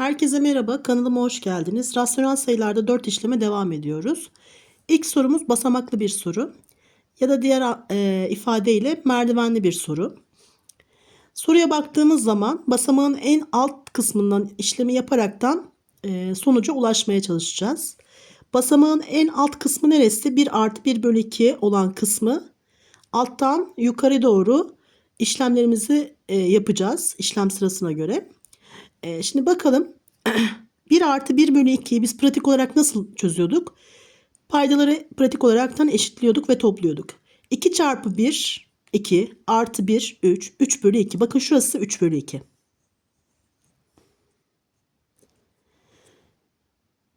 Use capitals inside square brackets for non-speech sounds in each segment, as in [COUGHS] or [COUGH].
Herkese merhaba, kanalıma hoş geldiniz. Rasyonel sayılarda 4 işleme devam ediyoruz. İlk sorumuz basamaklı bir soru ya da diğer e, ifadeyle merdivenli bir soru. Soruya baktığımız zaman basamağın en alt kısmından işlemi yaparaktan e, sonuca ulaşmaya çalışacağız. Basamağın en alt kısmı neresi? 1 artı 1 bölü 2 olan kısmı alttan yukarı doğru işlemlerimizi e, yapacağız işlem sırasına göre. E, şimdi bakalım [CLEARS THROAT] 1 artı 1 bölü 2'yi biz pratik olarak nasıl çözüyorduk? Paydaları pratik olaraktan eşitliyorduk ve topluyorduk. 2 çarpı 1 2 artı 1 3 3 bölü 2 bakın şurası 3 bölü 2.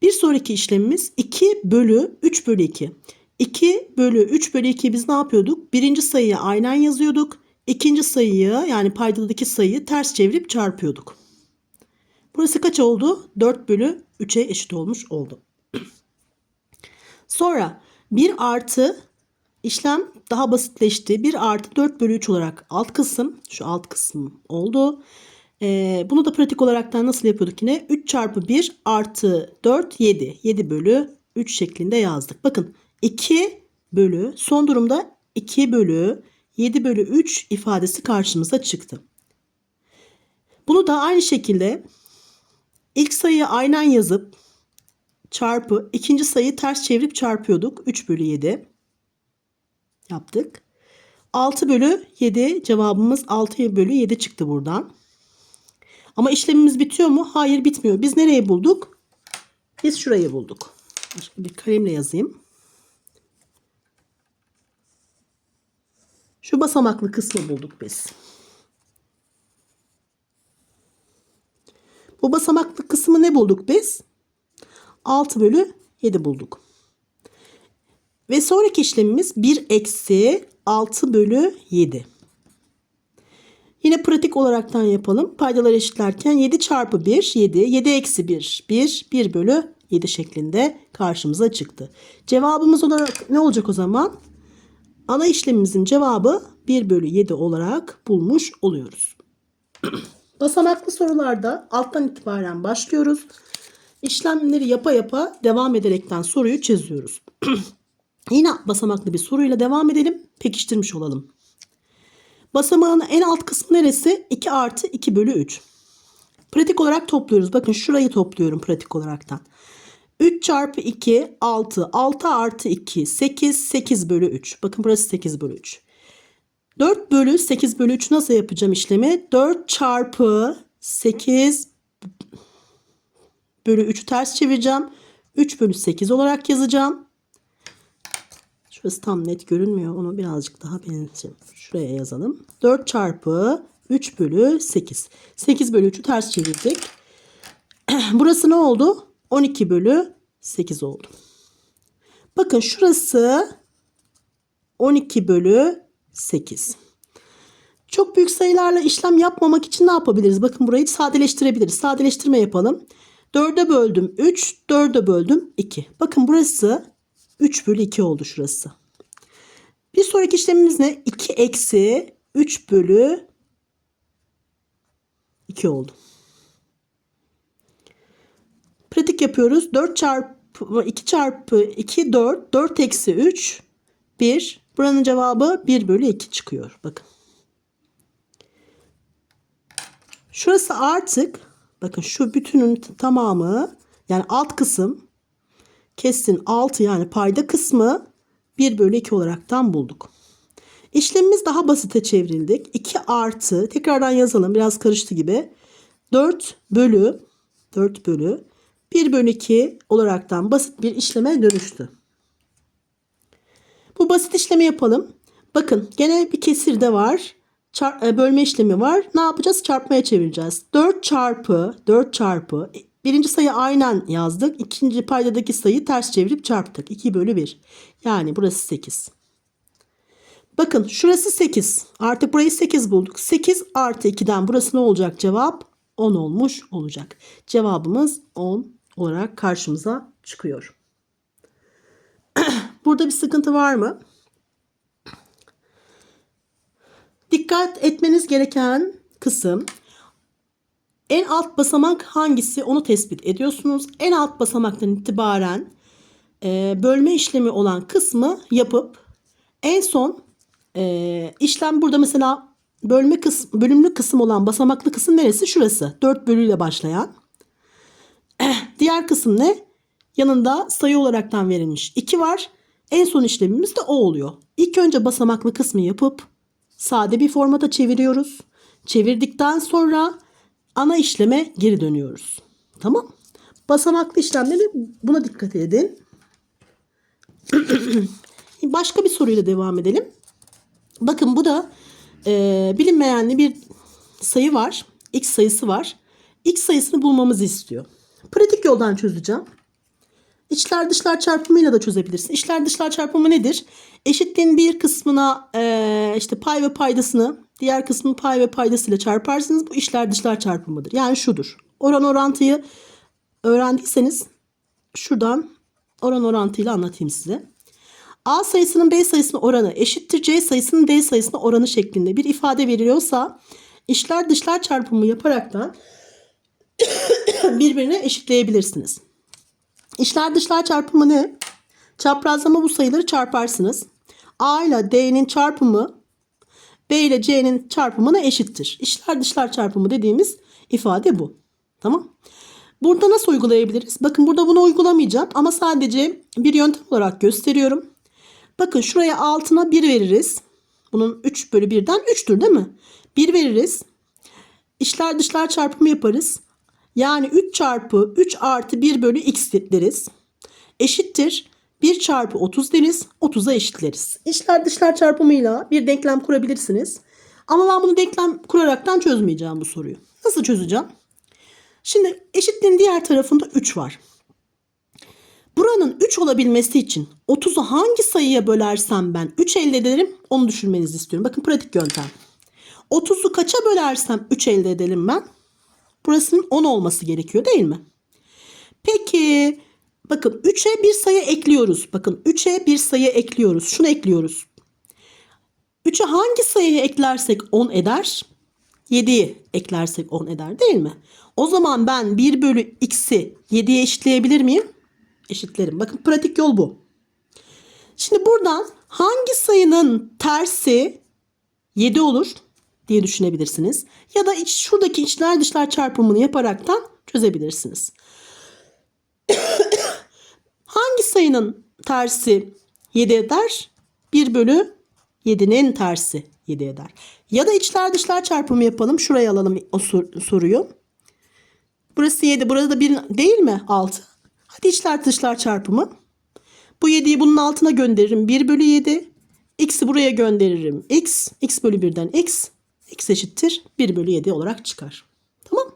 Bir sonraki işlemimiz 2 bölü 3 bölü 2. 2 bölü 3 bölü 2'yi biz ne yapıyorduk? Birinci sayıyı aynen yazıyorduk. İkinci sayıyı yani paydadaki sayıyı ters çevirip çarpıyorduk. Burası kaç oldu? 4 bölü 3'e eşit olmuş oldu. Sonra 1 artı işlem daha basitleşti. 1 artı 4 bölü 3 olarak alt kısım şu alt kısım oldu. Ee, bunu da pratik olarak da nasıl yapıyorduk yine? 3 çarpı 1 artı 4 7. 7 bölü 3 şeklinde yazdık. Bakın 2 bölü son durumda 2 bölü 7 bölü 3 ifadesi karşımıza çıktı. Bunu da aynı şekilde ilk sayıyı aynen yazıp çarpı ikinci sayıyı ters çevirip çarpıyorduk. 3 bölü 7 yaptık. 6 bölü 7 cevabımız 6 bölü 7 çıktı buradan. Ama işlemimiz bitiyor mu? Hayır bitmiyor. Biz nereyi bulduk? Biz şurayı bulduk. Bir kalemle yazayım. Şu basamaklı kısmı bulduk biz. Bu basamaklı kısmı ne bulduk biz? 6 bölü 7 bulduk. Ve sonraki işlemimiz 1 eksi 6 bölü 7. Yine pratik olaraktan yapalım. Paydaları eşitlerken 7 çarpı 1 7. 7 eksi 1 1. 1 bölü 7 şeklinde karşımıza çıktı. Cevabımız olarak ne olacak o zaman? Ana işlemimizin cevabı 1 bölü 7 olarak bulmuş oluyoruz. [CLEARS THROAT] Basamaklı sorularda alttan itibaren başlıyoruz. İşlemleri yapa yapa devam ederekten soruyu çözüyoruz. [CLEARS THROAT] Yine basamaklı bir soruyla devam edelim. Pekiştirmiş olalım. Basamağın en alt kısmı neresi? 2 artı 2 bölü 3. Pratik olarak topluyoruz. Bakın şurayı topluyorum pratik olaraktan. 3 çarpı 2 6. 6 artı 2 8. 8 bölü 3. Bakın burası 8 bölü 3. 4 bölü 8 bölü 3 nasıl yapacağım işlemi? 4 çarpı 8 bölü 3'ü ters çevireceğim. 3 bölü 8 olarak yazacağım. Şurası tam net görünmüyor. Onu birazcık daha benzetelim. Şuraya yazalım. 4 çarpı 3 bölü 8. 8 bölü 3'ü ters çevirdik. [CLEARS THROAT] Burası ne oldu? 12 bölü 8 oldu. Bakın şurası 12 bölü 8. Çok büyük sayılarla işlem yapmamak için ne yapabiliriz? Bakın burayı sadeleştirebiliriz. Sadeleştirme yapalım. 4'e böldüm 3, 4'e böldüm 2. Bakın burası 3 bölü 2 oldu şurası. Bir sonraki işlemimiz ne? 2 eksi 3 bölü 2 oldu. Pratik yapıyoruz. 4 çarpı 2 çarpı 2 4. 4 eksi 3 1. Buranın cevabı 1 bölü 2 çıkıyor. Bakın. Şurası artık bakın şu bütünün tamamı yani alt kısım kessin 6 yani payda kısmı 1 bölü 2 olaraktan bulduk. İşlemimiz daha basite çevrildik. 2 artı tekrardan yazalım biraz karıştı gibi. 4 bölü 4 bölü 1 bölü 2 olaraktan basit bir işleme dönüştü. Bu basit işlemi yapalım. Bakın gene bir kesir de var. Çar e, bölme işlemi var. Ne yapacağız? Çarpmaya çevireceğiz. 4 çarpı 4 çarpı birinci sayı aynen yazdık. İkinci paydadaki sayıyı ters çevirip çarptık. 2 bölü 1. Yani burası 8. Bakın şurası 8. Artık burayı 8 bulduk. 8 artı 2'den burası ne olacak cevap? 10 olmuş olacak. Cevabımız 10 olarak karşımıza çıkıyor. Burada bir sıkıntı var mı? Dikkat etmeniz gereken kısım En alt basamak hangisi onu tespit ediyorsunuz. En alt basamaktan itibaren e, bölme işlemi olan kısmı yapıp en son e, işlem burada mesela bölme kısım, bölümlü kısım olan basamaklı kısım neresi? Şurası. 4 bölüyle başlayan. [CLEARS THROAT] Diğer kısım ne? Yanında sayı olaraktan verilmiş 2 var. En son işlemimiz de o oluyor. İlk önce basamaklı kısmı yapıp sade bir formata çeviriyoruz. Çevirdikten sonra ana işleme geri dönüyoruz. Tamam? Basamaklı işlemleri buna dikkat edin. [CLEARS THROAT] Başka bir soruyla devam edelim. Bakın bu da e, bilinmeyenli bir sayı var. X sayısı var. X sayısını bulmamızı istiyor. Pratik yoldan çözeceğim. İçler dışlar çarpımıyla da çözebilirsin. İçler dışlar çarpımı nedir? Eşitliğin bir kısmına e, işte pay ve paydasını diğer kısmını pay ve paydasıyla çarparsınız. Bu içler dışlar çarpımıdır. Yani şudur. Oran orantıyı öğrendiyseniz şuradan oran orantıyla anlatayım size. A sayısının B sayısının oranı eşittir C sayısının D sayısının oranı şeklinde bir ifade veriliyorsa içler dışlar çarpımı yaparaktan [COUGHS] birbirine eşitleyebilirsiniz. İçler dışlar çarpımı ne? Çaprazlama bu sayıları çarparsınız. A ile D'nin çarpımı B ile C'nin çarpımına eşittir. İçler dışlar çarpımı dediğimiz ifade bu. Tamam. Burada nasıl uygulayabiliriz? Bakın burada bunu uygulamayacağım ama sadece bir yöntem olarak gösteriyorum. Bakın şuraya altına 1 veririz. Bunun 3 bölü 1'den 3'tür değil mi? 1 veririz. İçler dışlar çarpımı yaparız. Yani 3 çarpı 3 artı 1 bölü x deriz. Eşittir 1 çarpı 30 deriz. 30'a eşitleriz. İçler dışlar çarpımıyla bir denklem kurabilirsiniz. Ama ben bunu denklem kuraraktan çözmeyeceğim bu soruyu. Nasıl çözeceğim? Şimdi eşitliğin diğer tarafında 3 var. Buranın 3 olabilmesi için 30'u hangi sayıya bölersem ben 3 elde ederim onu düşünmenizi istiyorum. Bakın pratik yöntem. 30'u kaça bölersem 3 elde edelim ben? Burasının 10 olması gerekiyor değil mi? Peki bakın 3'e bir sayı ekliyoruz. Bakın 3'e bir sayı ekliyoruz. Şunu ekliyoruz. 3'e hangi sayıyı eklersek 10 eder? 7'yi eklersek 10 eder değil mi? O zaman ben 1 bölü x'i 7'ye eşitleyebilir miyim? Eşitlerim. Bakın pratik yol bu. Şimdi buradan hangi sayının tersi 7 olur diye düşünebilirsiniz. Ya da iç, şuradaki içler dışlar çarpımını yaparaktan çözebilirsiniz. [COUGHS] hangi sayının tersi 7 eder? 1 bölü 7'nin tersi 7 eder. Ya da içler dışlar çarpımı yapalım. Şuraya alalım o sor- soruyu. Burası 7. Burada da 1 değil mi? 6. Hadi içler dışlar çarpımı. Bu 7'yi bunun altına gönderirim. 1 bölü 7. X'i buraya gönderirim. X. X bölü 1'den X. X eşittir 1 bölü 7 olarak çıkar. Tamam.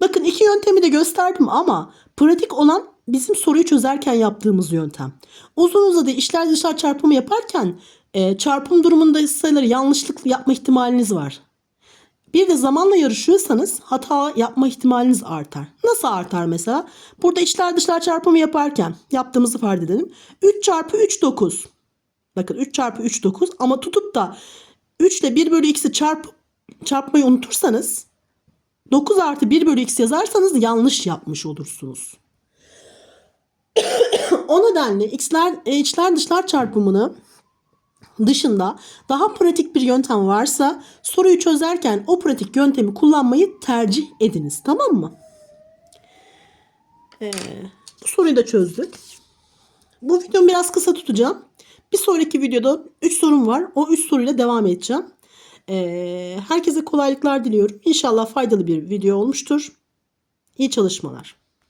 Bakın iki yöntemi de gösterdim ama pratik olan bizim soruyu çözerken yaptığımız yöntem. Uzun uzadı işler dışlar çarpımı yaparken e, çarpım durumunda sayıları yanlışlık yapma ihtimaliniz var. Bir de zamanla yarışıyorsanız hata yapma ihtimaliniz artar. Nasıl artar mesela? Burada içler dışlar çarpımı yaparken yaptığımızı fark edelim. 3 çarpı 3 9. Bakın 3 çarpı 3 9 ama tutup da 3 ile 1 bölü x'i çarp, çarpmayı unutursanız 9 artı 1 bölü x yazarsanız yanlış yapmış olursunuz. [COUGHS] o nedenle x'ler, e, içler dışlar çarpımını dışında daha pratik bir yöntem varsa soruyu çözerken o pratik yöntemi kullanmayı tercih ediniz. Tamam mı? Ee, bu soruyu da çözdük. Bu videomu biraz kısa tutacağım. Bir sonraki videoda 3 sorum var. O 3 soruyla devam edeceğim. Ee, herkese kolaylıklar diliyorum. İnşallah faydalı bir video olmuştur. İyi çalışmalar.